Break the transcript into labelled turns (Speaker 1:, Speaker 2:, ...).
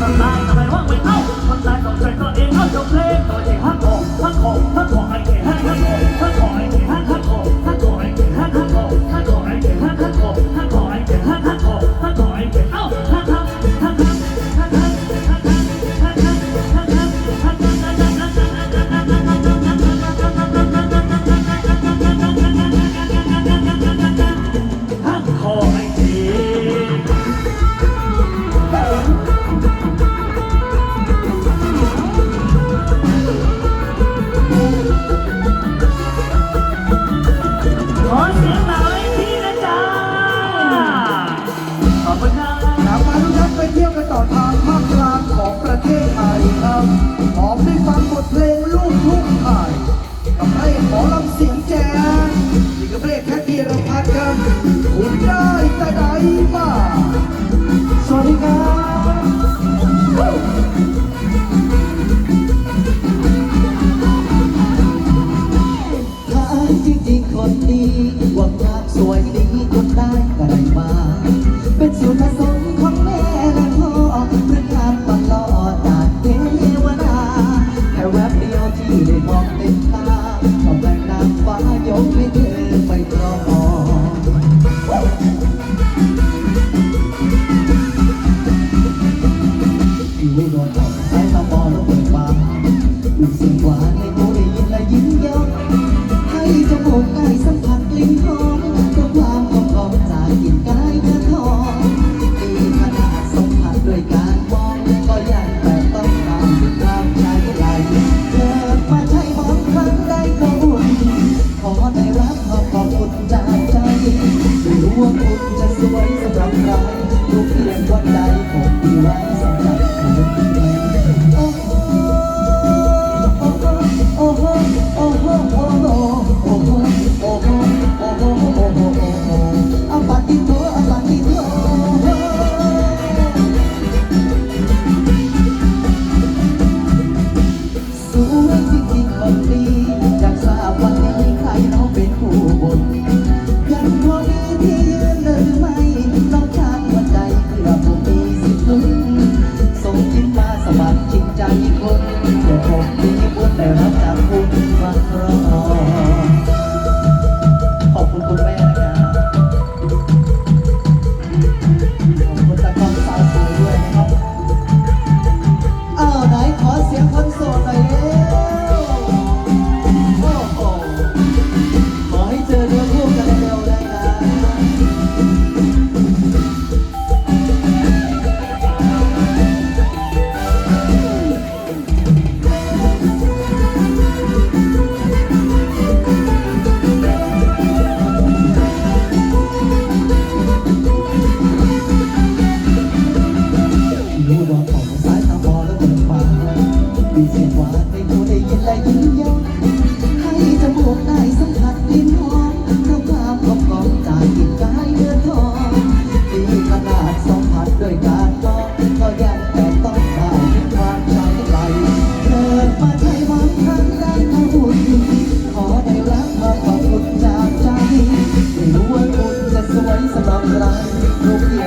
Speaker 1: คนตายทำ
Speaker 2: ไมว่า
Speaker 3: งไม่เข้าคนตายต้องใช้ก็ ขอบคุณจากใจไม่รู้ว่าคุณจะสวยสำหรับใคร soul. สำหรับรักทุกที